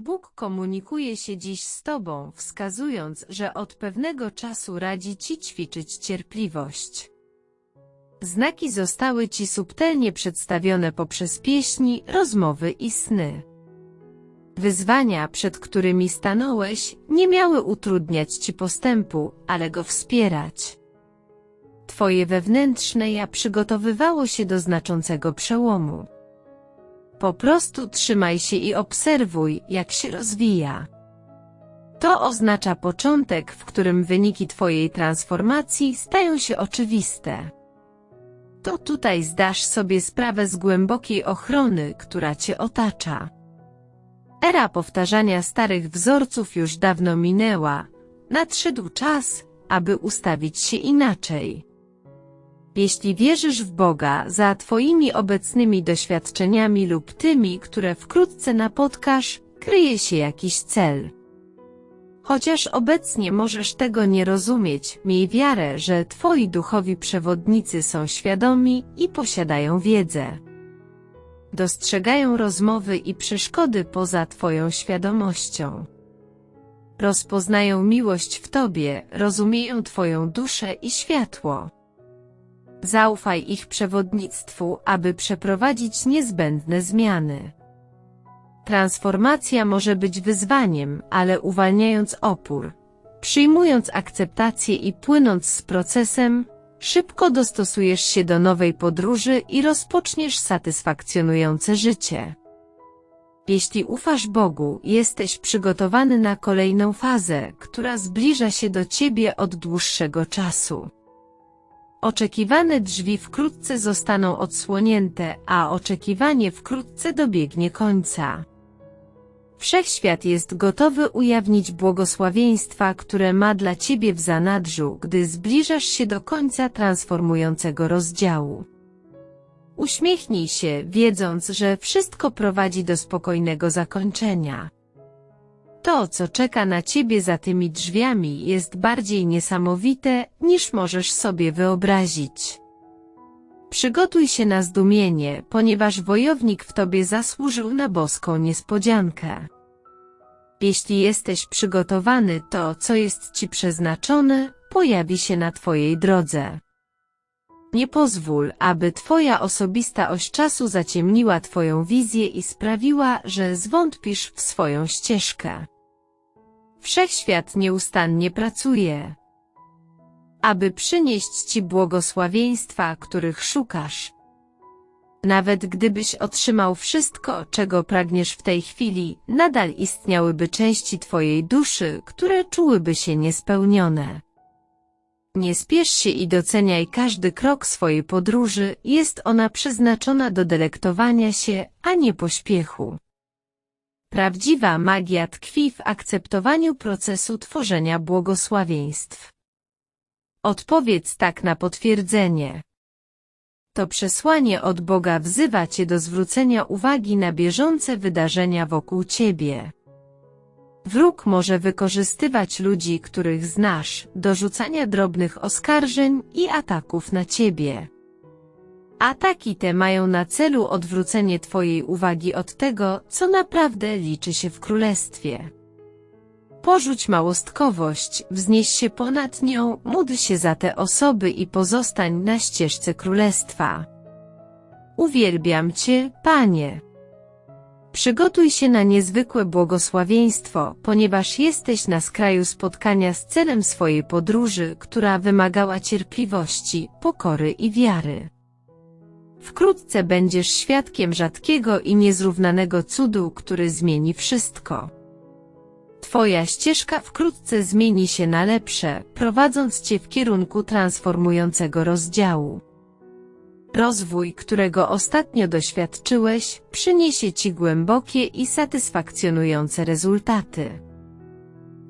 Bóg komunikuje się dziś z Tobą, wskazując, że od pewnego czasu radzi Ci ćwiczyć cierpliwość. Znaki zostały Ci subtelnie przedstawione poprzez pieśni, rozmowy i sny. Wyzwania, przed którymi stanąłeś, nie miały utrudniać Ci postępu, ale go wspierać. Twoje wewnętrzne ja przygotowywało się do znaczącego przełomu. Po prostu trzymaj się i obserwuj, jak się rozwija. To oznacza początek, w którym wyniki Twojej transformacji stają się oczywiste. To tutaj zdasz sobie sprawę z głębokiej ochrony, która Cię otacza. Era powtarzania starych wzorców już dawno minęła. Nadszedł czas, aby ustawić się inaczej. Jeśli wierzysz w Boga, za Twoimi obecnymi doświadczeniami lub tymi, które wkrótce napotkasz, kryje się jakiś cel. Chociaż obecnie możesz tego nie rozumieć, miej wiarę, że Twoi duchowi przewodnicy są świadomi i posiadają wiedzę. Dostrzegają rozmowy i przeszkody poza Twoją świadomością. Rozpoznają miłość w Tobie, rozumieją Twoją duszę i światło. Zaufaj ich przewodnictwu, aby przeprowadzić niezbędne zmiany. Transformacja może być wyzwaniem, ale uwalniając opór, przyjmując akceptację i płynąc z procesem, szybko dostosujesz się do nowej podróży i rozpoczniesz satysfakcjonujące życie. Jeśli ufasz Bogu, jesteś przygotowany na kolejną fazę, która zbliża się do Ciebie od dłuższego czasu. Oczekiwane drzwi wkrótce zostaną odsłonięte, a oczekiwanie wkrótce dobiegnie końca. Wszechświat jest gotowy ujawnić błogosławieństwa, które ma dla Ciebie w zanadrzu, gdy zbliżasz się do końca transformującego rozdziału. Uśmiechnij się, wiedząc, że wszystko prowadzi do spokojnego zakończenia. To, co czeka na ciebie za tymi drzwiami, jest bardziej niesamowite, niż możesz sobie wyobrazić. Przygotuj się na zdumienie, ponieważ wojownik w tobie zasłużył na boską niespodziankę. Jeśli jesteś przygotowany, to, co jest ci przeznaczone, pojawi się na twojej drodze. Nie pozwól, aby twoja osobista oś czasu zaciemniła twoją wizję i sprawiła, że zwątpisz w swoją ścieżkę. Wszechświat nieustannie pracuje, aby przynieść ci błogosławieństwa, których szukasz. Nawet gdybyś otrzymał wszystko, czego pragniesz w tej chwili, nadal istniałyby części twojej duszy, które czułyby się niespełnione. Nie spiesz się i doceniaj każdy krok swojej podróży, jest ona przeznaczona do delektowania się, a nie pośpiechu. Prawdziwa magia tkwi w akceptowaniu procesu tworzenia błogosławieństw. Odpowiedz tak na potwierdzenie. To przesłanie od Boga wzywa Cię do zwrócenia uwagi na bieżące wydarzenia wokół Ciebie. Wróg może wykorzystywać ludzi, których znasz, do rzucania drobnych oskarżeń i ataków na ciebie. Ataki te mają na celu odwrócenie Twojej uwagi od tego, co naprawdę liczy się w królestwie. Porzuć małostkowość, wznieś się ponad nią, módl się za te osoby i pozostań na ścieżce królestwa. Uwielbiam Cię, Panie. Przygotuj się na niezwykłe błogosławieństwo, ponieważ jesteś na skraju spotkania z celem swojej podróży, która wymagała cierpliwości, pokory i wiary. Wkrótce będziesz świadkiem rzadkiego i niezrównanego cudu, który zmieni wszystko. Twoja ścieżka wkrótce zmieni się na lepsze, prowadząc Cię w kierunku transformującego rozdziału. Rozwój, którego ostatnio doświadczyłeś, przyniesie Ci głębokie i satysfakcjonujące rezultaty.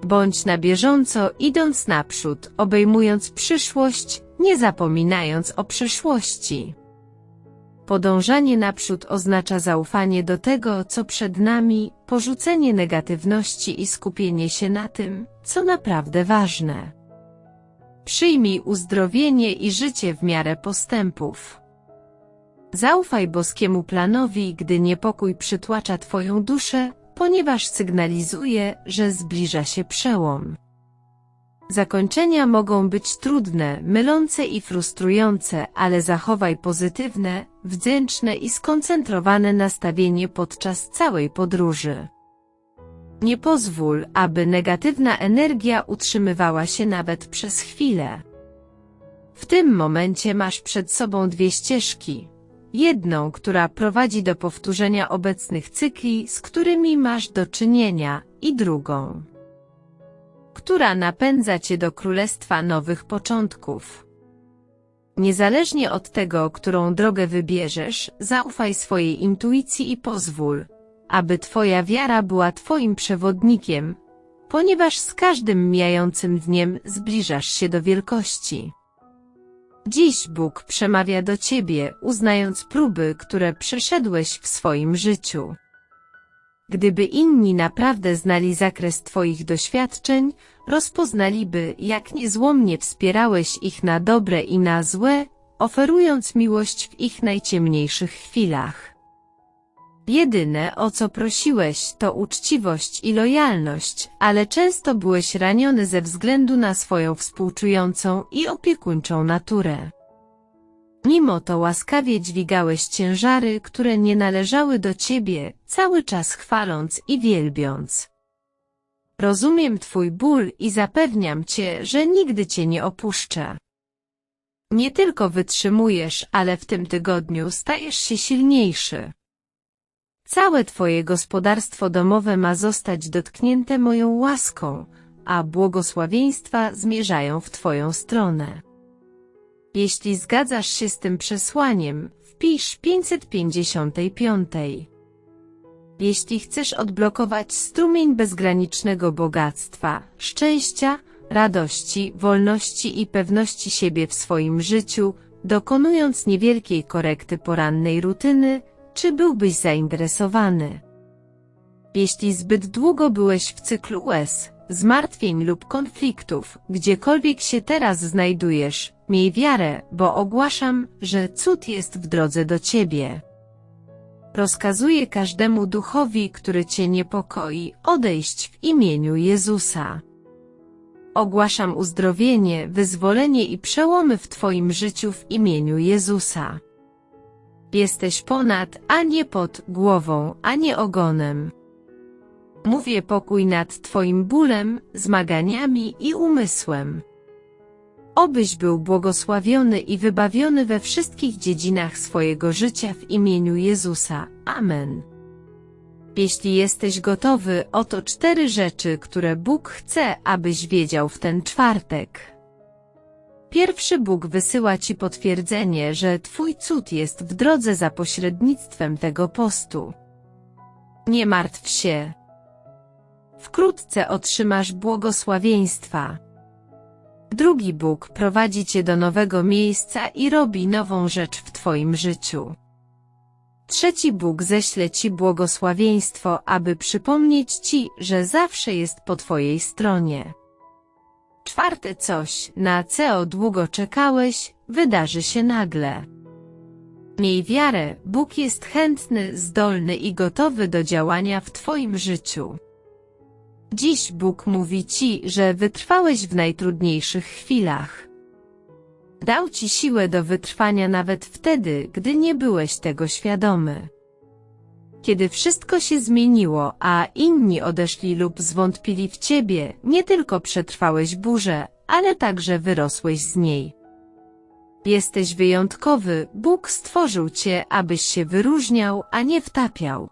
Bądź na bieżąco idąc naprzód, obejmując przyszłość, nie zapominając o przeszłości. Podążanie naprzód oznacza zaufanie do tego, co przed nami, porzucenie negatywności i skupienie się na tym, co naprawdę ważne. Przyjmij uzdrowienie i życie w miarę postępów. Zaufaj boskiemu planowi, gdy niepokój przytłacza Twoją duszę, ponieważ sygnalizuje, że zbliża się przełom. Zakończenia mogą być trudne, mylące i frustrujące, ale zachowaj pozytywne, wdzięczne i skoncentrowane nastawienie podczas całej podróży. Nie pozwól, aby negatywna energia utrzymywała się nawet przez chwilę. W tym momencie masz przed sobą dwie ścieżki. Jedną, która prowadzi do powtórzenia obecnych cykli, z którymi masz do czynienia, i drugą, która napędza cię do królestwa nowych początków. Niezależnie od tego, którą drogę wybierzesz, zaufaj swojej intuicji i pozwól, aby twoja wiara była twoim przewodnikiem, ponieważ z każdym mijającym dniem zbliżasz się do wielkości. Dziś Bóg przemawia do ciebie, uznając próby, które przeszedłeś w swoim życiu. Gdyby inni naprawdę znali zakres Twoich doświadczeń, rozpoznaliby, jak niezłomnie wspierałeś ich na dobre i na złe, oferując miłość w ich najciemniejszych chwilach. Jedyne, o co prosiłeś, to uczciwość i lojalność, ale często byłeś raniony ze względu na swoją współczującą i opiekuńczą naturę. Mimo to łaskawie dźwigałeś ciężary, które nie należały do ciebie, cały czas chwaląc i wielbiąc. Rozumiem twój ból i zapewniam cię, że nigdy cię nie opuszczę. Nie tylko wytrzymujesz, ale w tym tygodniu stajesz się silniejszy. Całe twoje gospodarstwo domowe ma zostać dotknięte moją łaską, a błogosławieństwa zmierzają w twoją stronę. Jeśli zgadzasz się z tym przesłaniem, wpisz 555. Jeśli chcesz odblokować strumień bezgranicznego bogactwa, szczęścia, radości, wolności i pewności siebie w swoim życiu, dokonując niewielkiej korekty porannej rutyny, czy byłbyś zainteresowany? Jeśli zbyt długo byłeś w cyklu łez, zmartwień lub konfliktów, gdziekolwiek się teraz znajdujesz, miej wiarę, bo ogłaszam, że cud jest w drodze do ciebie. Rozkazuję każdemu duchowi, który cię niepokoi, odejść w imieniu Jezusa. Ogłaszam uzdrowienie, wyzwolenie i przełomy w Twoim życiu w imieniu Jezusa. Jesteś ponad, a nie pod głową, a nie ogonem. Mówię pokój nad Twoim bólem, zmaganiami i umysłem. Obyś był błogosławiony i wybawiony we wszystkich dziedzinach swojego życia w imieniu Jezusa. Amen. Jeśli jesteś gotowy, oto cztery rzeczy, które Bóg chce, abyś wiedział w ten czwartek. Pierwszy Bóg wysyła Ci potwierdzenie, że Twój cud jest w drodze za pośrednictwem tego postu. Nie martw się. Wkrótce otrzymasz błogosławieństwa. Drugi Bóg prowadzi Cię do nowego miejsca i robi nową rzecz w Twoim życiu. Trzeci Bóg ześle Ci błogosławieństwo, aby przypomnieć Ci, że zawsze jest po Twojej stronie. Czwarte coś, na co długo czekałeś, wydarzy się nagle. Miej wiarę, Bóg jest chętny, zdolny i gotowy do działania w Twoim życiu. Dziś Bóg mówi Ci, że wytrwałeś w najtrudniejszych chwilach. Dał Ci siłę do wytrwania nawet wtedy, gdy nie byłeś tego świadomy. Kiedy wszystko się zmieniło, a inni odeszli lub zwątpili w Ciebie, nie tylko przetrwałeś burzę, ale także wyrosłeś z niej. Jesteś wyjątkowy, Bóg stworzył Cię, abyś się wyróżniał, a nie wtapiał.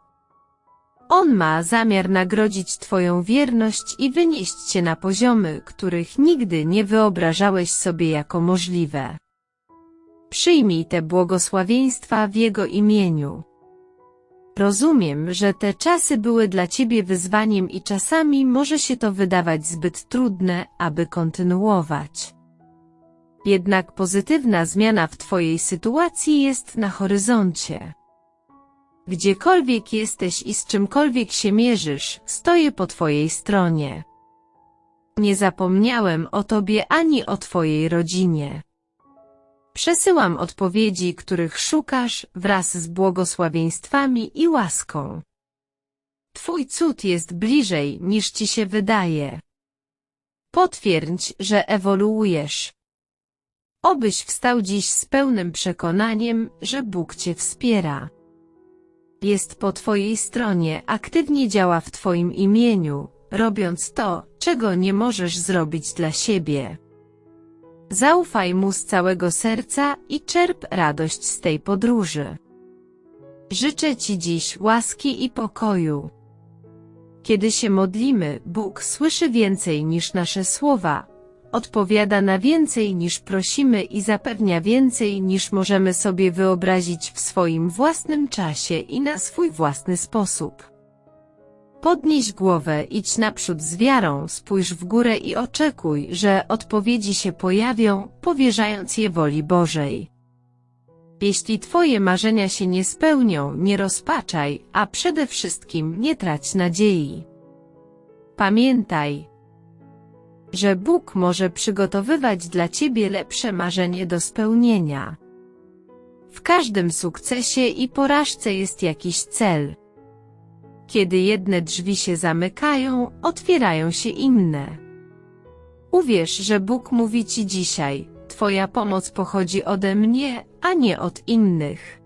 On ma zamiar nagrodzić Twoją wierność i wynieść Cię na poziomy, których nigdy nie wyobrażałeś sobie jako możliwe. Przyjmij te błogosławieństwa w Jego imieniu. Rozumiem, że te czasy były dla Ciebie wyzwaniem i czasami może się to wydawać zbyt trudne, aby kontynuować. Jednak pozytywna zmiana w Twojej sytuacji jest na horyzoncie. Gdziekolwiek jesteś i z czymkolwiek się mierzysz, stoję po Twojej stronie. Nie zapomniałem o Tobie ani o Twojej rodzinie. Przesyłam odpowiedzi, których szukasz, wraz z błogosławieństwami i łaską. Twój cud jest bliżej niż ci się wydaje. Potwierdź, że ewoluujesz. Obyś wstał dziś z pełnym przekonaniem, że Bóg Cię wspiera. Jest po Twojej stronie, aktywnie działa w Twoim imieniu, robiąc to, czego nie możesz zrobić dla siebie. Zaufaj Mu z całego serca i czerp radość z tej podróży. Życzę Ci dziś łaski i pokoju. Kiedy się modlimy, Bóg słyszy więcej niż nasze słowa, odpowiada na więcej niż prosimy i zapewnia więcej niż możemy sobie wyobrazić w swoim własnym czasie i na swój własny sposób. Podnieś głowę, idź naprzód z wiarą, spójrz w górę i oczekuj, że odpowiedzi się pojawią, powierzając je woli Bożej. Jeśli Twoje marzenia się nie spełnią, nie rozpaczaj, a przede wszystkim nie trać nadziei. Pamiętaj, że Bóg może przygotowywać dla Ciebie lepsze marzenie do spełnienia. W każdym sukcesie i porażce jest jakiś cel. Kiedy jedne drzwi się zamykają, otwierają się inne. Uwierz, że Bóg mówi Ci dzisiaj, Twoja pomoc pochodzi ode mnie, a nie od innych.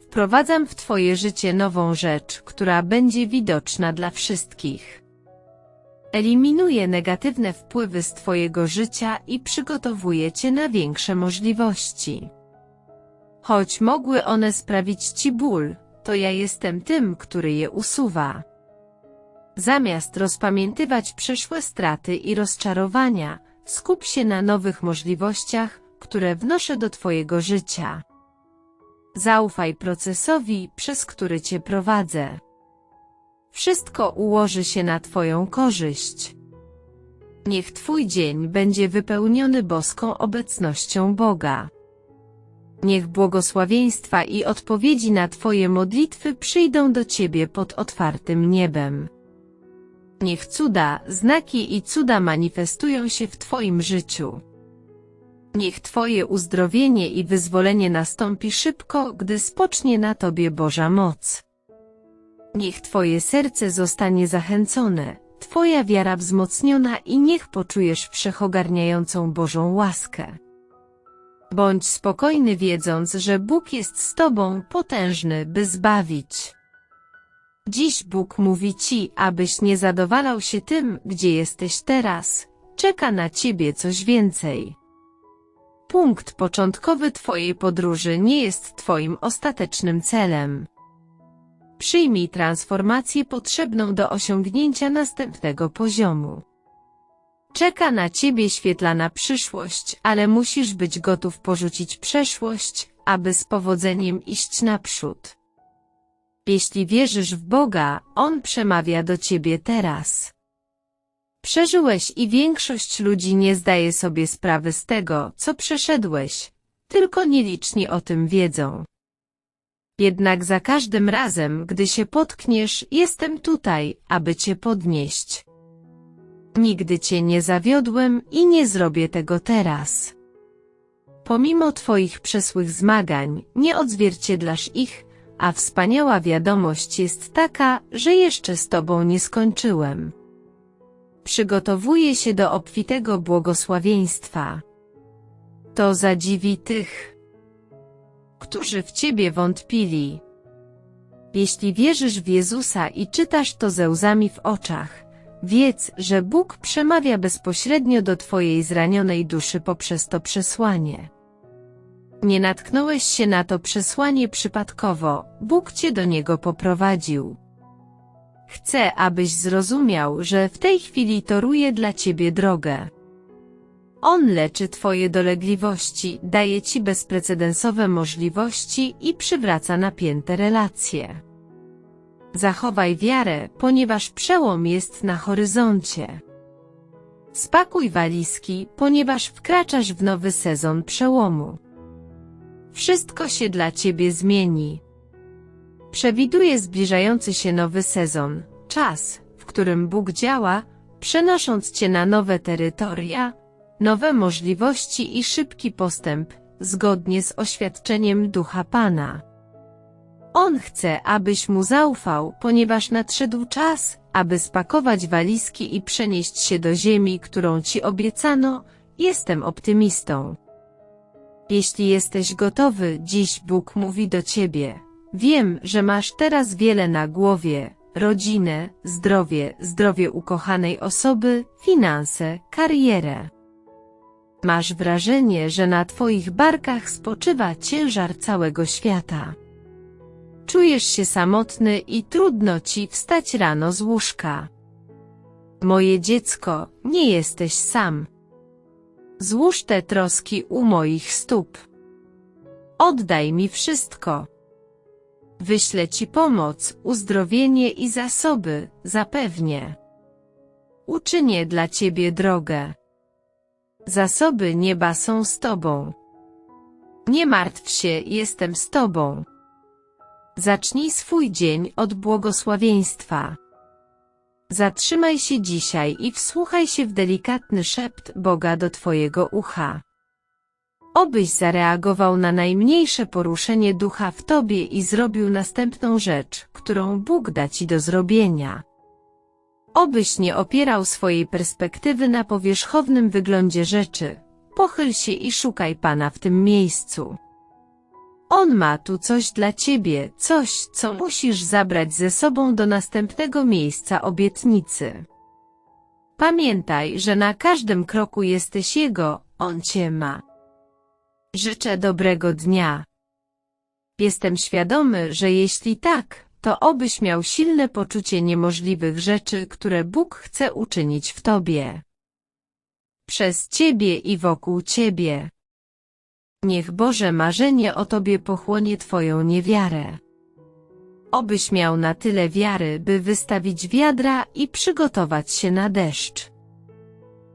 Wprowadzam w Twoje życie nową rzecz, która będzie widoczna dla wszystkich. Eliminuję negatywne wpływy z Twojego życia i przygotowuję Cię na większe możliwości. Choć mogły one sprawić Ci ból, to ja jestem tym, który je usuwa. Zamiast rozpamiętywać przeszłe straty i rozczarowania, skup się na nowych możliwościach, które wnoszę do Twojego życia. Zaufaj procesowi, przez który Cię prowadzę. Wszystko ułoży się na Twoją korzyść. Niech Twój dzień będzie wypełniony boską obecnością Boga. Niech błogosławieństwa i odpowiedzi na Twoje modlitwy przyjdą do Ciebie pod otwartym niebem. Niech cuda, znaki i cuda manifestują się w Twoim życiu. Niech Twoje uzdrowienie i wyzwolenie nastąpi szybko, gdy spocznie na Tobie Boża moc. Niech Twoje serce zostanie zachęcone, Twoja wiara wzmocniona i niech poczujesz wszechogarniającą Bożą łaskę. Bądź spokojny wiedząc, że Bóg jest z Tobą potężny, by zbawić. Dziś Bóg mówi Ci, abyś nie zadowalał się tym, gdzie jesteś teraz. Czeka na Ciebie coś więcej. Punkt początkowy Twojej podróży nie jest Twoim ostatecznym celem. Przyjmij transformację potrzebną do osiągnięcia następnego poziomu. Czeka na Ciebie świetlana przyszłość, ale musisz być gotów porzucić przeszłość, aby z powodzeniem iść naprzód. Jeśli wierzysz w Boga, On przemawia do Ciebie teraz. Przeżyłeś i większość ludzi nie zdaje sobie sprawy z tego, co przeszedłeś, tylko nieliczni o tym wiedzą. Jednak za każdym razem, gdy się potkniesz, jestem tutaj, aby Cię podnieść. Nigdy Cię nie zawiodłem i nie zrobię tego teraz. Pomimo Twoich przesłych zmagań, nie odzwierciedlasz ich, a wspaniała wiadomość jest taka, że jeszcze z Tobą nie skończyłem. Przygotowuję się do obfitego błogosławieństwa. To zadziwi tych, którzy w Ciebie wątpili. Jeśli wierzysz w Jezusa i czytasz to ze łzami w oczach, wiedz, że Bóg przemawia bezpośrednio do Twojej zranionej duszy poprzez to przesłanie. Nie natknąłeś się na to przesłanie przypadkowo, Bóg Cię do niego poprowadził. Chcę, abyś zrozumiał, że w tej chwili toruje dla Ciebie drogę. On leczy Twoje dolegliwości, daje Ci bezprecedensowe możliwości i przywraca napięte relacje. Zachowaj wiarę, ponieważ przełom jest na horyzoncie. Spakuj walizki, ponieważ wkraczasz w nowy sezon przełomu. Wszystko się dla Ciebie zmieni. Przewiduje zbliżający się nowy sezon, czas, w którym Bóg działa, przenosząc Cię na nowe terytoria, nowe możliwości i szybki postęp, zgodnie z oświadczeniem Ducha Pana. On chce, abyś mu zaufał, ponieważ nadszedł czas, aby spakować walizki i przenieść się do ziemi, którą ci obiecano. Jestem optymistą. Jeśli jesteś gotowy, dziś Bóg mówi do ciebie. Wiem, że masz teraz wiele na głowie, rodzinę, zdrowie, zdrowie ukochanej osoby, finanse, karierę. Masz wrażenie, że na twoich barkach spoczywa ciężar całego świata. Czujesz się samotny i trudno ci wstać rano z łóżka. Moje dziecko, nie jesteś sam. Złóż te troski u moich stóp. Oddaj mi wszystko. Wyślę ci pomoc, uzdrowienie i zasoby, zapewnie. Uczynię dla ciebie drogę. Zasoby nieba są z tobą. Nie martw się, jestem z tobą. Zacznij swój dzień od błogosławieństwa. Zatrzymaj się dzisiaj i wsłuchaj się w delikatny szept Boga do Twojego ucha. Obyś zareagował na najmniejsze poruszenie ducha w Tobie i zrobił następną rzecz, którą Bóg da Ci do zrobienia. Obyś nie opierał swojej perspektywy na powierzchownym wyglądzie rzeczy. Pochyl się i szukaj Pana w tym miejscu. On ma tu coś dla ciebie, coś, co musisz zabrać ze sobą do następnego miejsca obietnicy. Pamiętaj, że na każdym kroku jesteś Jego, On cię ma. Życzę dobrego dnia. Jestem świadomy, że jeśli tak, to obyś miał silne poczucie niemożliwych rzeczy, które Bóg chce uczynić w tobie. Przez ciebie i wokół ciebie. Niech Boże marzenie o Tobie pochłonie Twoją niewiarę. Obyś miał na tyle wiary, by wystawić wiadra i przygotować się na deszcz.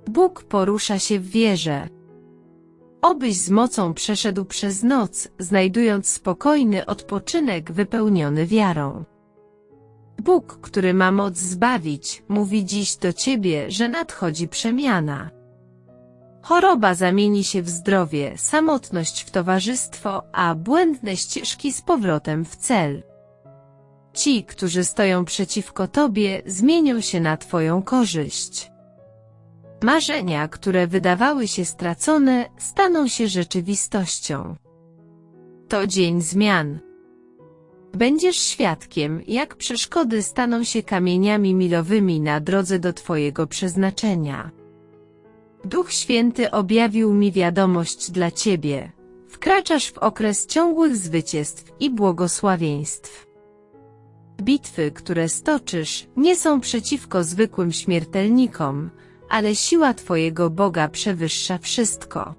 Bóg porusza się w wierze. Obyś z mocą przeszedł przez noc, znajdując spokojny odpoczynek wypełniony wiarą. Bóg, który ma moc zbawić, mówi dziś do Ciebie, że nadchodzi przemiana. Choroba zamieni się w zdrowie, samotność w towarzystwo, a błędne ścieżki z powrotem w cel. Ci, którzy stoją przeciwko Tobie, zmienią się na Twoją korzyść. Marzenia, które wydawały się stracone, staną się rzeczywistością. To dzień zmian. Będziesz świadkiem, jak przeszkody staną się kamieniami milowymi na drodze do Twojego przeznaczenia. Duch Święty objawił mi wiadomość dla Ciebie. Wkraczasz w okres ciągłych zwycięstw i błogosławieństw. Bitwy, które stoczysz, nie są przeciwko zwykłym śmiertelnikom, ale siła Twojego Boga przewyższa wszystko.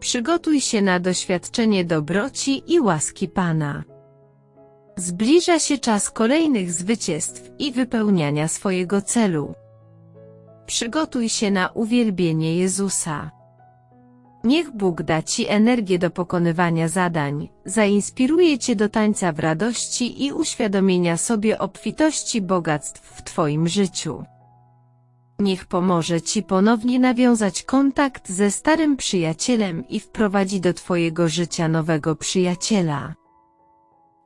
Przygotuj się na doświadczenie dobroci i łaski Pana. Zbliża się czas kolejnych zwycięstw i wypełniania swojego celu. Przygotuj się na uwielbienie Jezusa. Niech Bóg da Ci energię do pokonywania zadań, zainspiruje Cię do tańca w radości i uświadomienia sobie obfitości bogactw w Twoim życiu. Niech pomoże Ci ponownie nawiązać kontakt ze starym przyjacielem i wprowadzi do Twojego życia nowego przyjaciela.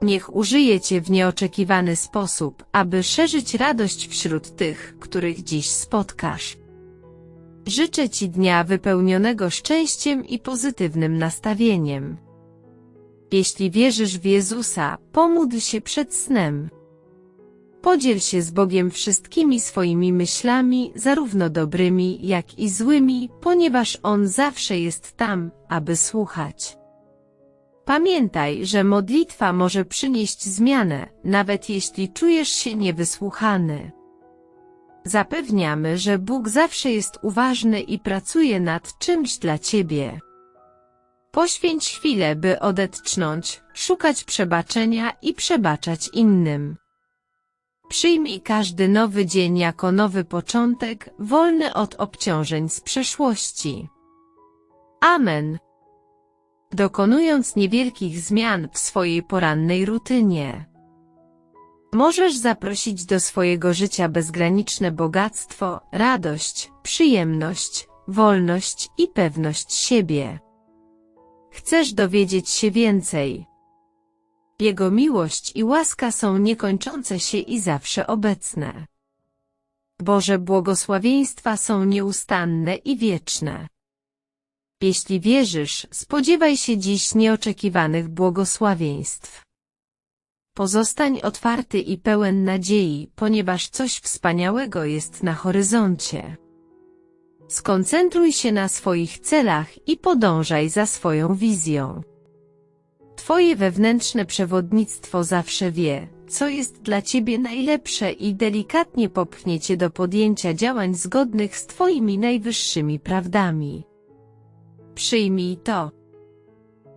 Niech użyje Cię w nieoczekiwany sposób, aby szerzyć radość wśród tych, których dziś spotkasz. Życzę Ci dnia wypełnionego szczęściem i pozytywnym nastawieniem. Jeśli wierzysz w Jezusa, pomódl się przed snem. Podziel się z Bogiem wszystkimi swoimi myślami, zarówno dobrymi, jak i złymi, ponieważ On zawsze jest tam, aby słuchać. Pamiętaj, że modlitwa może przynieść zmianę, nawet jeśli czujesz się niewysłuchany. Zapewniamy, że Bóg zawsze jest uważny i pracuje nad czymś dla Ciebie. Poświęć chwilę, by odetchnąć, szukać przebaczenia i przebaczać innym. Przyjmij każdy nowy dzień jako nowy początek, wolny od obciążeń z przeszłości. Amen dokonując niewielkich zmian w swojej porannej rutynie. Możesz zaprosić do swojego życia bezgraniczne bogactwo, radość, przyjemność, wolność i pewność siebie. Chcesz dowiedzieć się więcej? Jego miłość i łaska są niekończące się i zawsze obecne. Boże błogosławieństwa są nieustanne i wieczne. Jeśli wierzysz, spodziewaj się dziś nieoczekiwanych błogosławieństw. Pozostań otwarty i pełen nadziei, ponieważ coś wspaniałego jest na horyzoncie. Skoncentruj się na swoich celach i podążaj za swoją wizją. Twoje wewnętrzne przewodnictwo zawsze wie, co jest dla Ciebie najlepsze i delikatnie popchnie Cię do podjęcia działań zgodnych z Twoimi najwyższymi prawdami. Przyjmij to.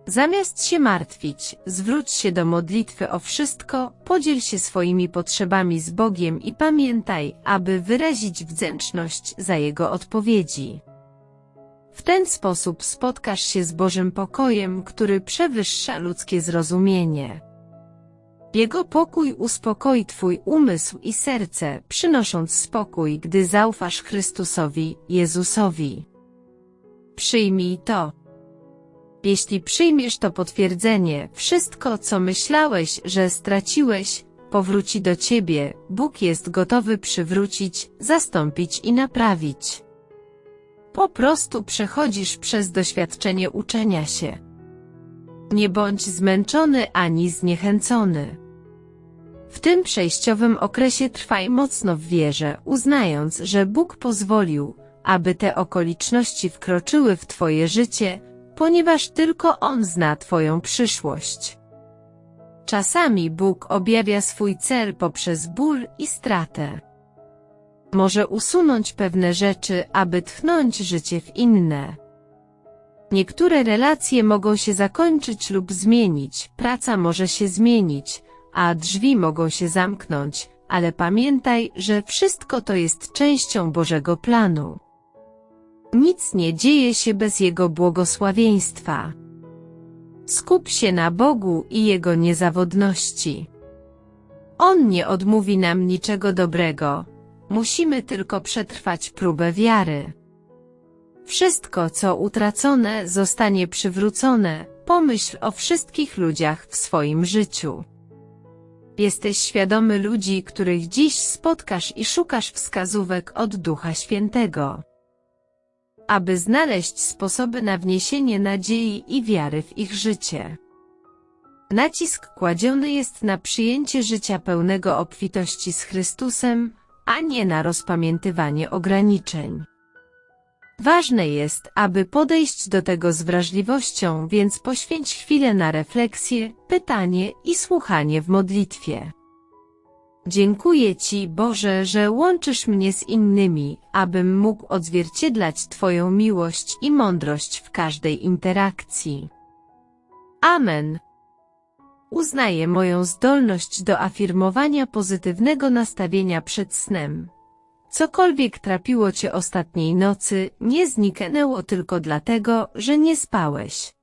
Zamiast się martwić, zwróć się do modlitwy o wszystko, podziel się swoimi potrzebami z Bogiem i pamiętaj, aby wyrazić wdzięczność za Jego odpowiedzi. W ten sposób spotkasz się z Bożym pokojem, który przewyższa ludzkie zrozumienie. Jego pokój uspokoi Twój umysł i serce, przynosząc spokój, gdy zaufasz Chrystusowi, Jezusowi. Przyjmij to. Jeśli przyjmiesz to potwierdzenie, wszystko co myślałeś, że straciłeś, powróci do ciebie, Bóg jest gotowy przywrócić, zastąpić i naprawić. Po prostu przechodzisz przez doświadczenie uczenia się. Nie bądź zmęczony ani zniechęcony. W tym przejściowym okresie trwaj mocno w wierze, uznając, że Bóg pozwolił, aby te okoliczności wkroczyły w Twoje życie, ponieważ tylko On zna Twoją przyszłość. Czasami Bóg objawia swój cel poprzez ból i stratę. Może usunąć pewne rzeczy, aby tchnąć życie w inne. Niektóre relacje mogą się zakończyć lub zmienić, praca może się zmienić, a drzwi mogą się zamknąć, ale pamiętaj, że wszystko to jest częścią Bożego planu. Nic nie dzieje się bez Jego błogosławieństwa. Skup się na Bogu i Jego niezawodności. On nie odmówi nam niczego dobrego. Musimy tylko przetrwać próbę wiary. Wszystko, co utracone, zostanie przywrócone. Pomyśl o wszystkich ludziach w swoim życiu. Jesteś świadomy ludzi, których dziś spotkasz i szukasz wskazówek od Ducha Świętego aby znaleźć sposoby na wniesienie nadziei i wiary w ich życie. Nacisk kładziony jest na przyjęcie życia pełnego obfitości z Chrystusem, a nie na rozpamiętywanie ograniczeń. Ważne jest, aby podejść do tego z wrażliwością, więc poświęć chwilę na refleksję, pytanie i słuchanie w modlitwie. Dziękuję Ci, Boże, że łączysz mnie z innymi, abym mógł odzwierciedlać Twoją miłość i mądrość w każdej interakcji. Amen. Uznaję moją zdolność do afirmowania pozytywnego nastawienia przed snem. Cokolwiek trapiło Cię ostatniej nocy, nie zniknęło tylko dlatego, że nie spałeś.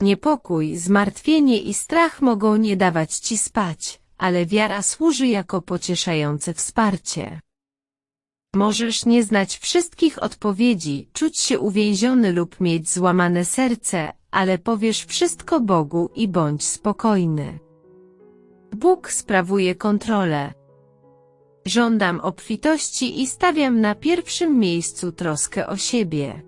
Niepokój, zmartwienie i strach mogą nie dawać Ci spać ale wiara służy jako pocieszające wsparcie. Możesz nie znać wszystkich odpowiedzi, czuć się uwięziony lub mieć złamane serce, ale powiesz wszystko Bogu i bądź spokojny. Bóg sprawuje kontrolę. Żądam obfitości i stawiam na pierwszym miejscu troskę o siebie.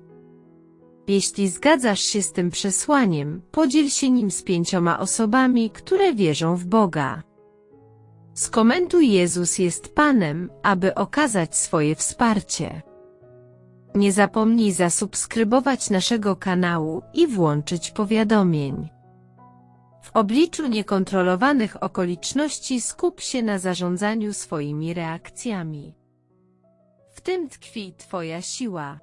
Jeśli zgadzasz się z tym przesłaniem, podziel się nim z pięcioma osobami, które wierzą w Boga. Skomentuj Jezus jest Panem, aby okazać swoje wsparcie. Nie zapomnij zasubskrybować naszego kanału i włączyć powiadomień. W obliczu niekontrolowanych okoliczności skup się na zarządzaniu swoimi reakcjami. W tym tkwi Twoja siła.